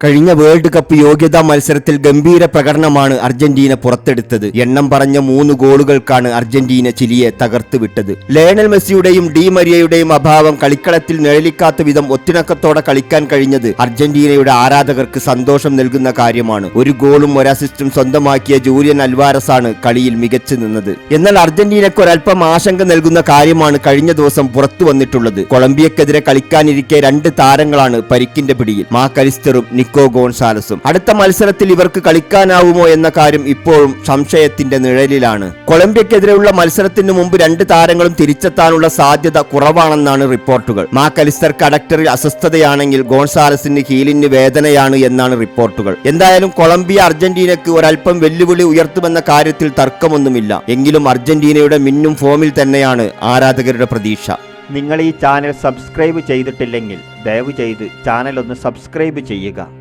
കഴിഞ്ഞ world cup യോഗ്യതാ മത്സരത്തിൽ ഗംഭീര പ്രകടനമാണ് അർജന്റീന പുറത്തെടുത്തത്. എണ്ണം പറഞ്ഞ മൂന്ന് ഗോളുകൾക്കാണ് അർജന്റീന ചിലിയെ തകർത്തുവിട്ടത് ലയണൽ മെസ്സിയുടെയും ഡി മരിയയുടെയും അഭാവം കളിക്കളത്തിൽ നിഴലിക്കാത്ത വിധം ഒത്തിണക്കത്തോടെ കളിക്കാൻ കഴിഞ്ഞത് അർജന്റീനയുടെ ആരാധകർക്ക് സന്തോഷം നൽകുന്ന കാര്യമാണ്. ഒരു ഗോളും ഒരസിസ്റ്റും സ്വന്തമാക്കിയ ജൂലിയൻ അൽവാരസ് ആണ് കളിയിൽ മികച്ചു നിന്നത്. എന്നാൽ അർജന്റീനയ്ക്ക് ഒരൽപ്പം ആശങ്ക നൽകുന്ന കാര്യമാണ് കഴിഞ്ഞ ദിവസം പുറത്തു വന്നിട്ടുള്ളത്. കൊളംബിയക്കെതിരെ കളിക്കാനിരിക്കെ രണ്ട് താരങ്ങളാണ് പരിക്കിന്റെ പിടിയിൽ. മാക്കലിസ്റ്ററും നിക്കോ ഗോൺസാലസും. അടുത്ത മത്സരത്തിൽ ഇവർക്ക് കളിക്കാനാവുമോ എന്ന കാര്യം ഇപ്പോഴും സംശയത്തിന്റെ നിഴലിലാണ്. കൊളംബിയക്കെതിരെയുള്ള മത്സരത്തിന് മുമ്പ് രണ്ട് താരങ്ങളും തിരിച്ചെത്താനുള്ള സാധ്യത കുറവാണെന്നാണ് റിപ്പോർട്ടുകൾ. മാക്കലിസ്റ്റർ കടക്ടറിൽ അസ്വസ്ഥതയാണെങ്കിൽ ഗോൺസാലസിന് ഹീലിന് വേദനയാണ് എന്നാണ് റിപ്പോർട്ടുകൾ. എന്തായാലും കൊളംബിയ അർജന്റീനയ്ക്ക് ഒരൽപ്പം വെല്ലുവിളി ഉയർത്തുമെന്ന കാര്യത്തിൽ തർക്കമൊന്നുമില്ല. എങ്കിലും അർജന്റീനയുടെ മിന്നും ഫോമിൽ തന്നെയാണ് ആരാധകരുടെ പ്രതീക്ഷ. നിങ്ങൾ ഈ ചാനൽ സബ്സ്ക്രൈബ് ചെയ്തിട്ടില്ലെങ്കിൽ ദയവ് ചെയ്ത് ചാനൽ ഒന്ന് സബ്സ്ക്രൈബ് ചെയ്യുക.